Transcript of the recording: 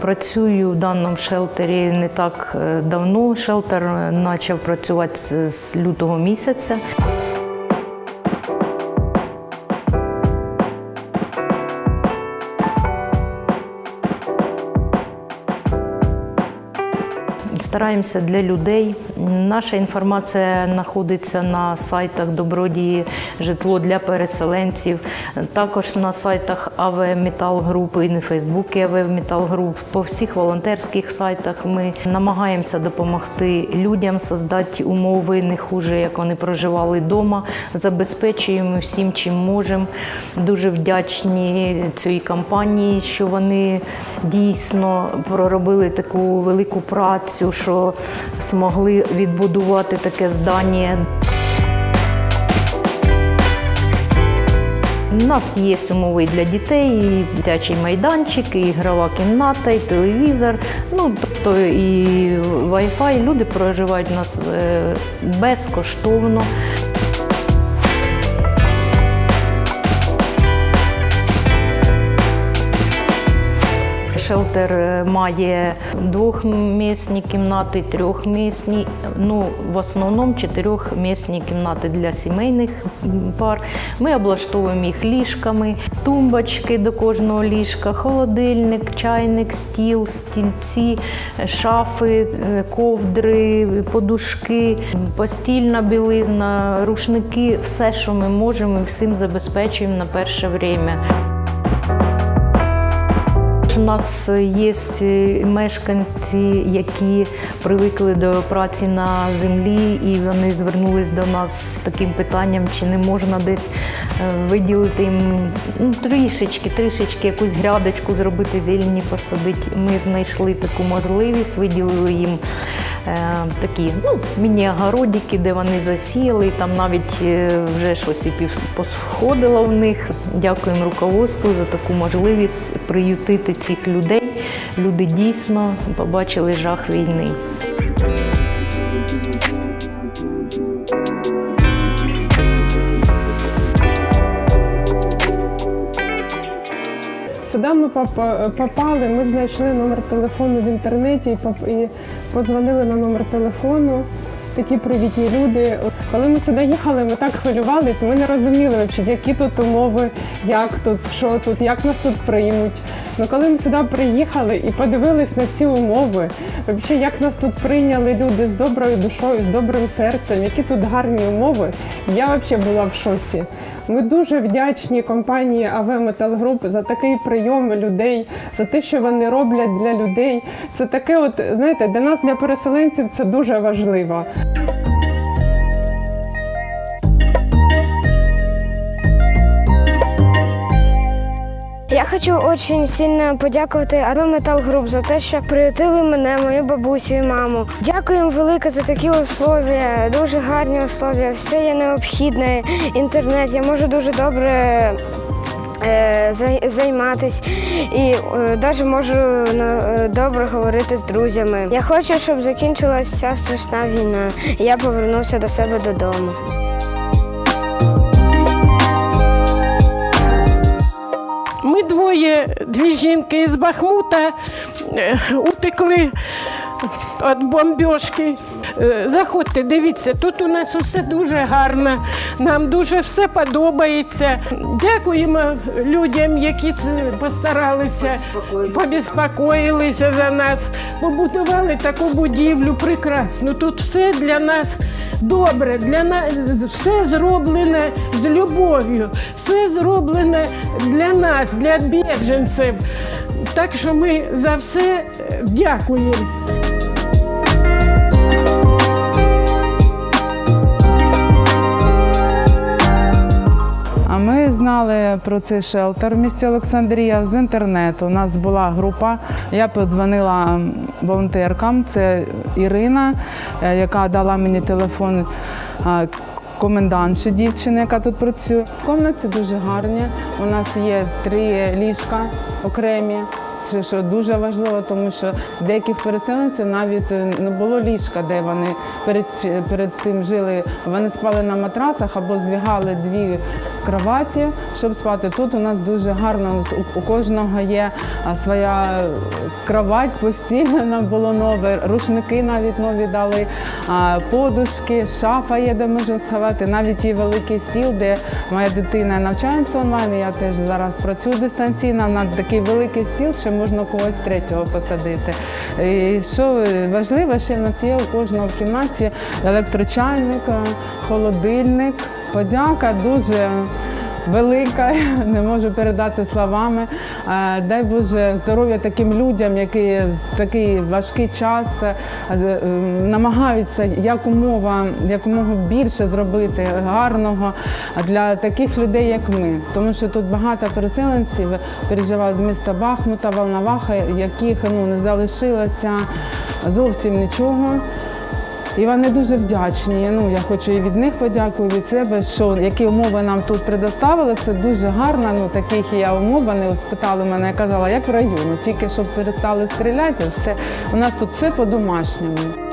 Працюю в даному шелтері не так е, давно. Шелтер е, почав працювати з- з лютого місяця. Стараємося для людей. Наша інформація знаходиться на сайтах Добродії житло для переселенців, також на сайтах АВ Метал Груп і на Фейсбуці АВ Метал Груп. По всіх волонтерських сайтах ми намагаємося допомогти людям, создати умови не хуже, як вони проживали вдома. Забезпечуємо всім, чим можемо. Дуже вдячні цій компанії, що вони дійсно проробили таку велику працю, що змогли відбудувати таке здання. У нас є умови для дітей, і дитячий майданчик, і ігрова кімната, і телевізор, ну тобто і Wi-Fi. Люди проживають у нас е, безкоштовно. Шелтер е, має двохмісні кімнати, трьохмісні, ну в основному чотирьохмісні кімнати для сімейних пар. Ми облаштовуємо їх ліжками, тумбочки до кожного ліжка, холодильник, чайник, стіл, стільці, шафи, е, ковдри, подушки, постільна білизна, рушники, все, що ми можемо, всім забезпечуємо на перше время. Нас є мешканці, які привикли до праці на землі, і вони звернулись до нас з таким питанням, чи не можна десь е, виділити їм ну, трішечки, трішечки якусь грядочку зробити, зелені посадити. Ми знайшли таку можливість, виділили їм е, такі ну, міні-огородики, де вони засіяли, там навіть е, вже щось і посходило в них. Дякуємо руководству за таку можливість приютити цих людей. Люди дійсно побачили жах війни. Сюди ми попали, ми знайшли номер телефону в інтернеті і позвонили на номер телефону. Такі привітні люди. Коли ми сюди їхали, ми так хвилювалися, ми не розуміли, які тут умови, як тут, що тут, як нас тут приймуть. Ну коли ми сюди приїхали і подивились на ці умови, взагалі, як нас тут прийняли люди з доброю душою, з добрим серцем, які тут гарні умови, я взагалі була в шоці. Ми дуже вдячні компанії АВ Метал Груп за такий прийом людей, за те, що вони роблять для людей. Це таке, от знаєте, для нас, для переселенців, це дуже важливо. Хочу дуже сильно подякувати АБ Метал Груп за те, що приютили мене, мою бабусю і маму. Дякую їм велике за такі условия, дуже гарні условия. Все є необхідне. Інтернет, я можу дуже добре. е, зай- Займатись і навіть можу е, добре говорити з друзями. Я хочу, щоб закінчилася ця страшна війна, і я повернувся до себе додому. Ми двоє, дві жінки з Бахмута е, утекли від бомбьошки. Е, Заходьте, дивіться, тут у нас усе дуже гарно, нам дуже все подобається. Дякуємо людям, які постаралися, побіспокоїлися за нас, побудували таку будівлю прекрасну. Тут все для нас добре, для нас все зроблене з любов'ю, все зроблене для нас, для біженців. Так що ми за все е, дякуємо. Знали про цей шелтер в місті Олександрія з інтернету. У нас була група. Я подзвонила волонтеркам. Це Ірина, е, яка дала мені телефон е, комендантші дівчини, яка тут працює. Комнати дуже гарні. У нас є три ліжка окремі. Це що дуже важливо, тому що деяких переселенців навіть е, не було ліжка, де вони перед, перед тим жили. Вони спали на матрасах або звігали дві кроваті, щоб спати. Тут у нас дуже гарно. у кожного є своя кровать, постіль нам було нове, рушники навіть нові дали, подушки, шафа є, де можна сховати. Навіть і великий стіл, де моя дитина навчається онлайн. Я теж зараз працюю дистанційно. На такий великий стіл, ще можна когось третього посадити. І що важливо, ще в нас є у кожного в кімнаті електрочайник, холодильник. Подяка дуже велика, не можу передати словами. Е, Дай Боже здоров'я таким людям, які в такий важкий час е, е, намагаються якомога, якомога більше зробити гарного для таких людей, як ми. Тому що тут багато переселенців переживають з міста Бахмута, Волноваха, яких ну, не залишилося зовсім нічого. І вони дуже вдячні. Ну я хочу і від них подякую від себе, що які умови нам тут предоставили. Це дуже гарно. Ну таких я умов. Вони спитали мене, я казала, як в районі, тільки щоб перестали стріляти. Все у нас тут все по-домашньому.